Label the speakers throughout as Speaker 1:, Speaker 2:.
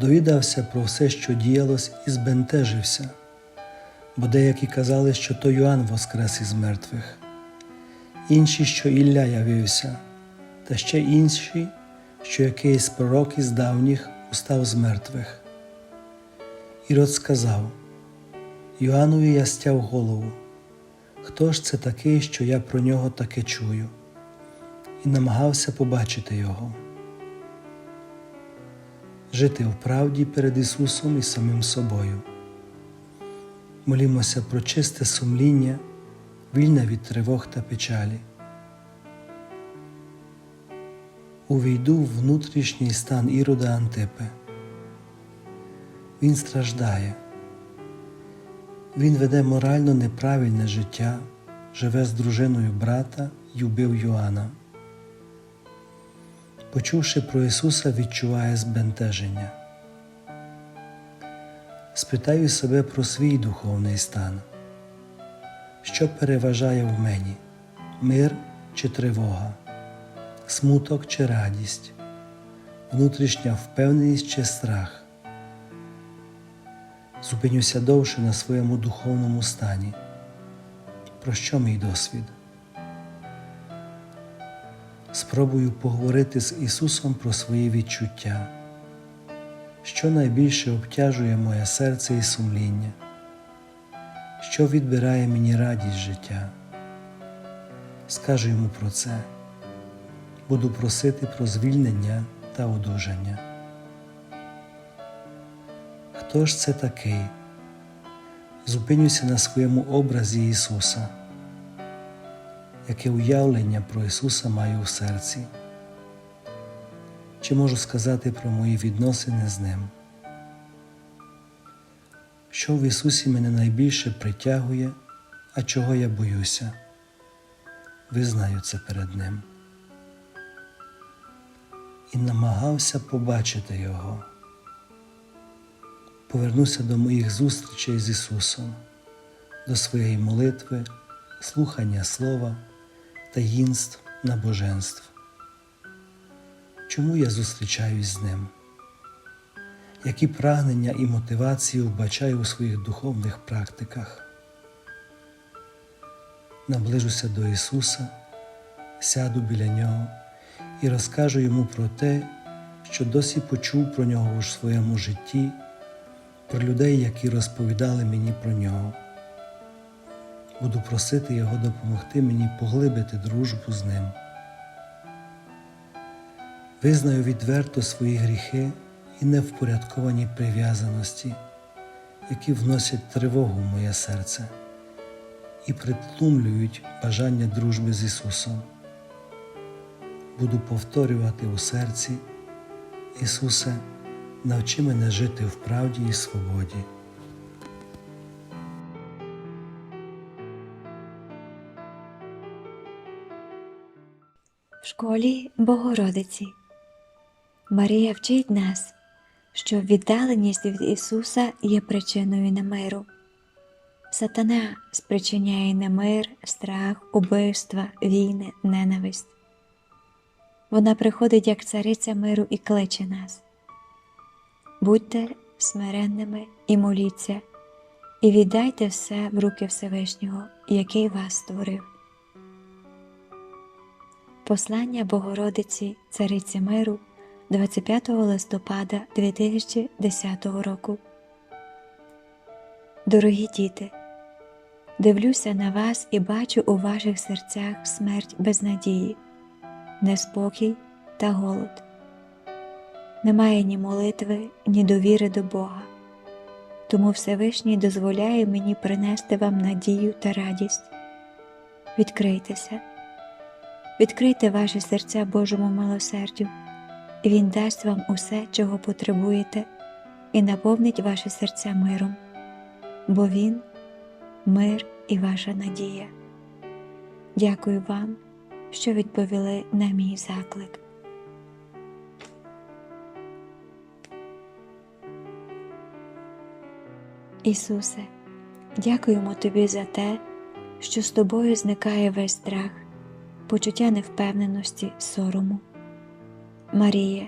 Speaker 1: довідався про все, що діялось, і збентежився, бо деякі казали, що то Йоанн воскрес із мертвих, інші, що Ілля явився, та ще інші, що якийсь пророк із давніх устав з мертвих. Ірод сказав Йоаннові я стяв голову. Хто ж це такий, що я про нього таке чую? і намагався побачити Його. Жити в правді перед Ісусом і самим собою. Молімося про чисте сумління, вільне від тривог та печалі. Увійду в внутрішній стан Ірода Антипи. Він страждає. Він веде морально неправильне життя, живе з дружиною брата й убив Йоанна почувши про Ісуса, відчуває збентеження. Спитаю себе про свій духовний стан, що переважає в мені мир чи тривога, смуток чи радість, внутрішня впевненість чи страх. Зупинюся довше на своєму духовному стані. Про що мій досвід? Спробую поговорити з Ісусом про свої відчуття, що найбільше обтяжує моє серце і сумління, що відбирає мені радість життя. Скажу йому про це, буду просити про звільнення та одужання. Хто ж це такий? Зупинюся на своєму образі Ісуса яке уявлення про Ісуса маю у серці, чи можу сказати про мої відносини з Ним, що в Ісусі мене найбільше притягує, а чого я боюся, визнаю це перед Ним. І намагався побачити Його. Повернуся до моїх зустрічей з Ісусом, до своєї молитви, слухання Слова таїнств набоженств. Чому я зустрічаюсь з ним? Які прагнення і мотивації вбачаю у своїх духовних практиках? Наближуся до Ісуса, сяду біля Нього і розкажу йому про те, що досі почув про нього у своєму житті, про людей, які розповідали мені про нього буду просити Його допомогти мені поглибити дружбу з ним. Визнаю відверто свої гріхи і невпорядковані прив'язаності, які вносять тривогу в моє серце і притлумлюють бажання дружби з Ісусом. Буду повторювати у серці, Ісусе, навчи мене жити в правді і свободі.
Speaker 2: В школі Богородиці Марія вчить нас, що віддаленість від Ісуса є причиною немиру. Сатана спричиняє немир, страх, убивства, війни, ненависть. Вона приходить як цариця миру і кличе нас. Будьте смиренними і моліться, і віддайте все в руки Всевишнього, який вас створив. Послання Богородиці Цариці Миру 25 листопада 2010 року. Дорогі діти, Дивлюся на вас і бачу у ваших серцях смерть без надії, неспокій та голод. Немає ні молитви, ні довіри до Бога. Тому Всевишній дозволяє мені принести вам надію та радість. Відкрийтеся, відкрийте ваші серця Божому милосердю, і Він дасть вам усе, чого потребуєте, і наповнить ваші серця миром, бо Він мир і ваша надія. Дякую вам, що відповіли на мій заклик. Ісусе, дякуємо Тобі за те, що з тобою зникає весь страх, почуття невпевненості, сорому. Марія,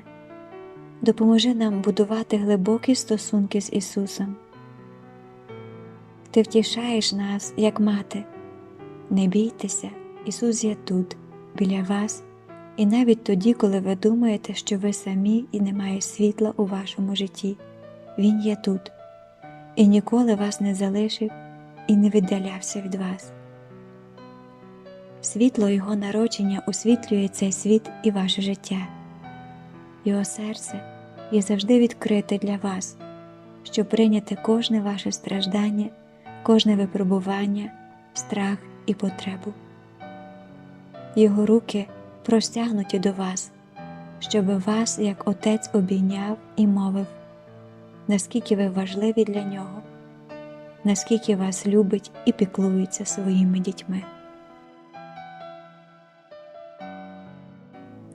Speaker 2: допоможи нам будувати глибокі стосунки з Ісусом. Ти втішаєш нас, як мати. Не бійтеся, Ісус є тут, біля вас, і навіть тоді, коли ви думаєте, що ви самі і немає світла у вашому житті, Він є тут і ніколи вас не залишив і не віддалявся від вас. Світло Його народження освітлює цей світ і ваше життя. Його серце є завжди відкрите для вас, щоб прийняти кожне ваше страждання, кожне випробування, страх і потребу. Його руки простягнуті до вас, щоб вас, як Отець, обійняв і мовив наскільки ви важливі для нього, наскільки вас любить і піклується своїми дітьми.